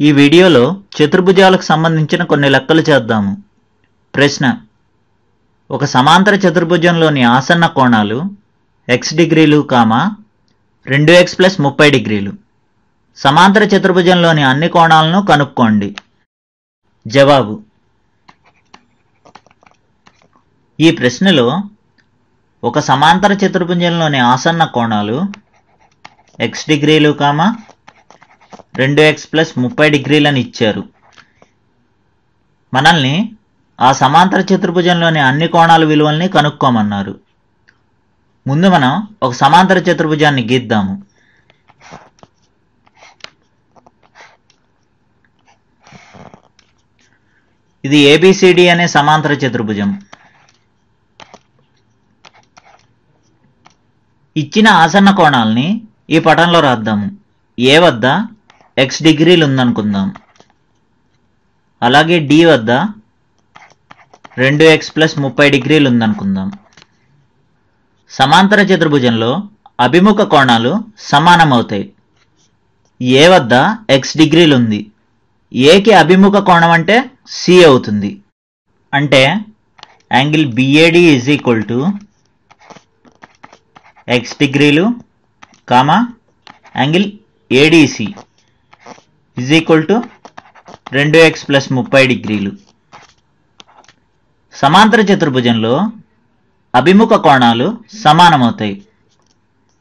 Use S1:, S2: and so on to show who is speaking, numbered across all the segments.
S1: ఈ వీడియోలో చతుర్భుజాలకు సంబంధించిన కొన్ని లెక్కలు చేద్దాము. ప్రశ్న ఒక సమాంతర చతుర్భుజంలోని ఆసన్న కోణాలు ఎక్స్ డిగ్రీలు కామా రెండు ఎక్స్ ప్లస్ ముప్పై డిగ్రీలు. సమాంతర చతుర్భుజంలోని అన్ని కోణాలను కనుక్కోండి. జవాబు ఈ ప్రశ్నలో ఒక సమాంతర చతుర్భుజంలోని ఆసన్న కోణాలు ఎక్స్ డిగ్రీలు కామా రెండు ఎక్స్ ప్లస్ ముప్పై డిగ్రీలని ఇచ్చారు. మనల్ని ఆ సమాంతర చతుర్భుజంలోని అన్ని కోణాల విలువల్ని కనుక్కోమన్నారు. ముందు మనం ఒక సమాంతర చతుర్భుజాన్ని గీద్దాము. ఇది ఏబిసిడి అనే సమాంతర చతుర్భుజం. ఇచ్చిన ఆసన్న కోణాలని ఈ పటంలో రాద్దాము. ఏ వద్ద ఎక్స్ డిగ్రీలు ఉందనుకుందాం. అలాగే డి వద్ద రెండు ఎక్స్ ప్లస్ ముప్పై డిగ్రీలు ఉందనుకుందాం. సమాంతర చతుర్భుజంలో అభిముఖ కోణాలు సమానమవుతాయి. ఏ వద్ద ఎక్స్ డిగ్రీలు ఉంది. ఏకి అభిముఖ కోణం అంటే సి అవుతుంది. అంటే angle BAD is equal to X డిగ్రీలు comma angle ADC is equal to రెండు ఎక్స్ ప్లస్ ముప్పై డిగ్రీలు. సమాంతర చతుర్భుజంలో అభిముఖ కోణాలు సమానమవుతాయి.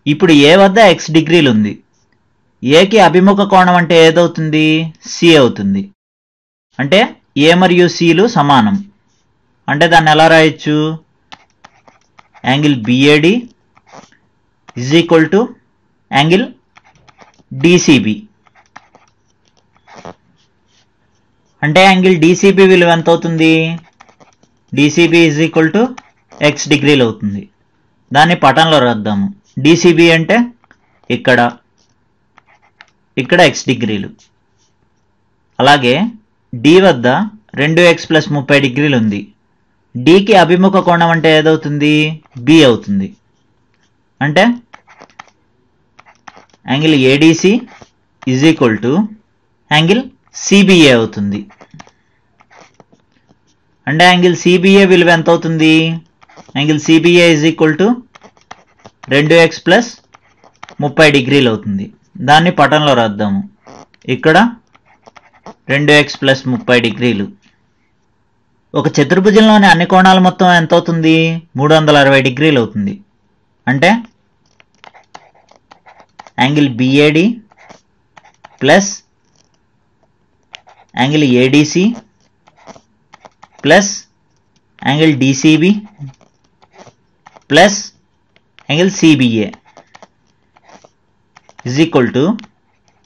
S1: ఇప్పుడు ఏ వద్ద ఎక్స్ డిగ్రీలు ఉంది ఏకి అభిముఖ కోణం అంటే ఏదవుతుంది? సి అవుతుంది. అంటే ఏ మరియు సిలు సమానం. అంటే దాన్ని ఎలా రాయొచ్చు? Angle BAD is equal to angle DCB అంటే యాంగిల్ డిసిబి విలువ ఎంత అవుతుంది DCB is equal to X డిగ్రీలు అవుతుంది. దాన్ని పటంలో రాద్దాము. డిసిబి అంటే ఇక్కడ. ఇక్కడ ఎక్స్ డిగ్రీలు. అలాగే డి వద్ద రెండు ఎక్స్ ప్లస్ ముప్పై డిగ్రీలు ఉంది. డికి అభిముఖ కోణం అంటే ఏదవుతుంది? బి అవుతుంది. అంటే angle ADC is equal to angle CBA అవుతుంది. అంటే యాంగిల్ సిబిఏ విలువ ఎంత అవుతుంది? Angle CBA is equal to రెండు ఎక్స్ ప్లస్ ముప్పై డిగ్రీలు అవుతుంది. దాన్ని పటంలో రాద్దాము. ఇక్కడ రెండు ఎక్స్ ప్లస్ ముప్పై డిగ్రీలు. ఒక చతుర్భుజంలోని అన్ని కోణాల మొత్తం ఎంత అవుతుంది? మూడు వందల అరవై డిగ్రీలు అవుతుంది. అంటే angle BAD plus angle ADC plus angle DCB plus angle CBA is equal to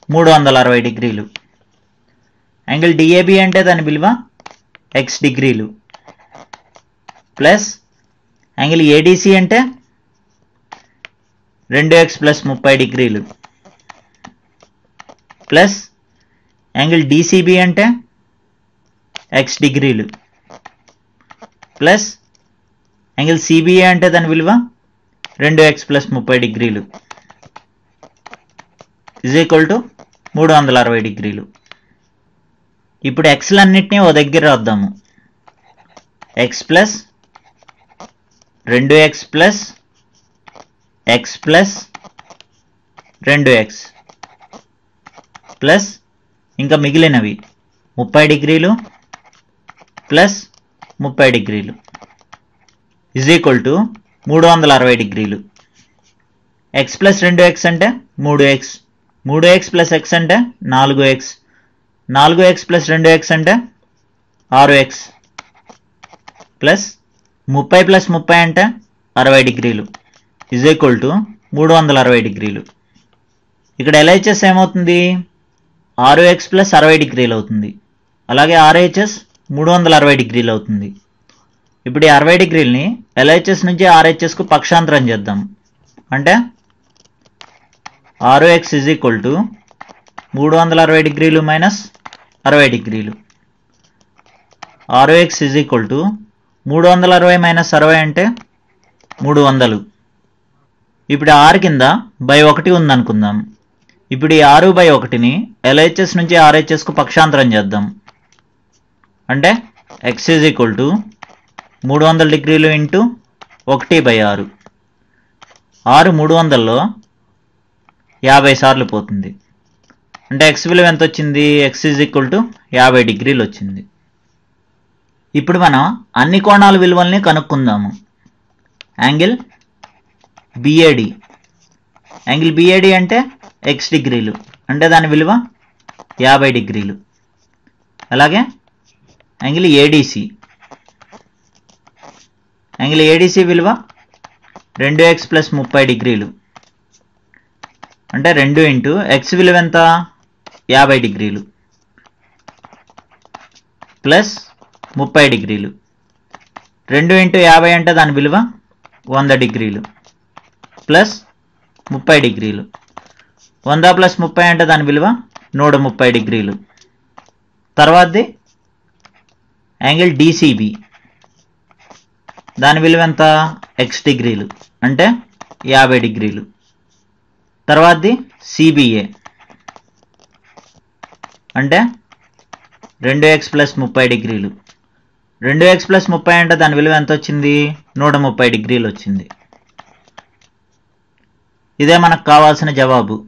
S1: మూడు వందల అరవై డిగ్రీలు యాంగిల్ డిఏబి అంటే దాని విలువ ఎక్స్ డిగ్రీలు ప్లస్ యాంగిల్ ఏడిసి అంటే రెండు ఎక్స్ ప్లస్ ముప్పై డిగ్రీలు ప్లస్ యాంగిల్ డిసిబి అంటే ఎక్స్ డిగ్రీలు. ప్లస్ యాంగిల్ సిబిఏ అంటే దాని విలువ రెండు ఎక్స్ ప్లస్ ముప్పై డిగ్రీలు. ఇజ్ ఈక్వల్ టు మూడు వందల అరవై డిగ్రీలు. ఇప్పుడు ఎక్స్లన్నింటినీ ఓ దగ్గర రాద్దాము. ఎక్స్ ప్లస్ రెండు ఎక్స్ ప్లస్ ఎక్స్ ప్లస్ రెండు ఎక్స్ ప్లస్ ఇంకా మిగిలినవి. ముప్పై డిగ్రీలు ప్లస్ ముప్పై డిగ్రీలు. ఇజ్ ఈక్వల్ టు మూడు వందల అరవై డిగ్రీలు. ఎక్స్ ప్లస్ రెండు ఎక్స్ అంటే మూడు ఎక్స్ మూడు ఎక్స్ ప్లస్ ఎక్స్ అంటే నాలుగు ఎక్స్ నాలుగు ఎక్స్ ప్లస్ రెండు ఎక్స్ అంటే ఆరు ఎక్స్ ప్లస్ ముప్పై ప్లస్ ముప్పై అంటే అరవై డిగ్రీలు. ఇజ్ ఈక్వల్ టు మూడు వందల అరవై డిగ్రీలు. ఇక్కడ ఎల్హెచ్ఎస్ ఏమవుతుంది? ఆరు ఎక్స్ ప్లస్ అరవై డిగ్రీలు అవుతుంది. అలాగే ఆర్హెచ్ఎస్ మూడు వందల అరవై డిగ్రీలు అవుతుంది. ఇప్పుడు ఈ అరవై డిగ్రీలని ఎల్హెచ్ఎస్ నుంచి ఆర్హెచ్ఎస్కు పక్షాంతరం చేద్దాం. అంటే ఆరు ఎక్స్ ఇజ్ ఈక్వల్ టు మూడు వందల అరవై డిగ్రీలు మైనస్ అరవై డిగ్రీలు. ఆరు ఎక్స్ ఇజ్ ఈక్వల్ టు మూడు వందల అరవై మైనస్ అరవై అంటే మూడు వందలు. ఇప్పుడు ఆరు కింద బై ఒకటి ఉందనుకుందాం. ఇప్పుడు ఈ ఆరు బై ఒకటిని ఎల్హెచ్ఎస్ నుంచి ఆర్హెచ్ఎస్కు పక్షాంతరం చేద్దాం. అంటే ఎక్స్ ఈజ్ ఈక్వల్ టు మూడు వందల డిగ్రీలు ఇంటూ ఒకటి బై ఆరు. ఆరు మూడు వందల్లో యాభై సార్లు పోతుంది. అంటే ఎక్స్ విలువ ఎంత వచ్చింది? ఎక్స్ ఈజ్ ఈక్వల్ టు యాభై డిగ్రీలు వచ్చింది. ఇప్పుడు మనం అన్ని కోణాల విలువల్ని కనుక్కుందాము. యాంగిల్ బిఏడి యాంగిల్ బిఏడి అంటే ఎక్స్ డిగ్రీలు. అంటే దాని విలువ యాభై డిగ్రీలు. అలాగే యాంగిల్ ఏడీసీ యాంగిల్ ఏడీసీ విలువ రెండు ఎక్స్ ప్లస్ ముప్పై డిగ్రీలు. అంటే రెండు ఇంటూ ఎక్స్ విలువ ఎంత? యాభై డిగ్రీలు. ప్లస్ ముప్పై డిగ్రీలు. రెండు ఇంటూ యాభై అంటే దాని విలువ వంద డిగ్రీలు. ప్లస్ ముప్పై డిగ్రీలు. వంద ప్లస్ ముప్పై అంటే దాని విలువ నూట ముప్పై డిగ్రీలు. తర్వాతది యాంగిల్ డిసిబి. దాని విలువ ఎంత? ఎక్స్ డిగ్రీలు. అంటే యాభై డిగ్రీలు. తర్వాతది సిబిఏ. అంటే రెండు ఎక్స్ ప్లస్ ముప్పై డిగ్రీలు. రెండు ఎక్స్ ప్లస్ ముప్పై అంటే దాని విలువ ఎంత వచ్చింది? నూట ముప్పై డిగ్రీలు వచ్చింది. ఇదే మనకు కావాల్సిన జవాబు.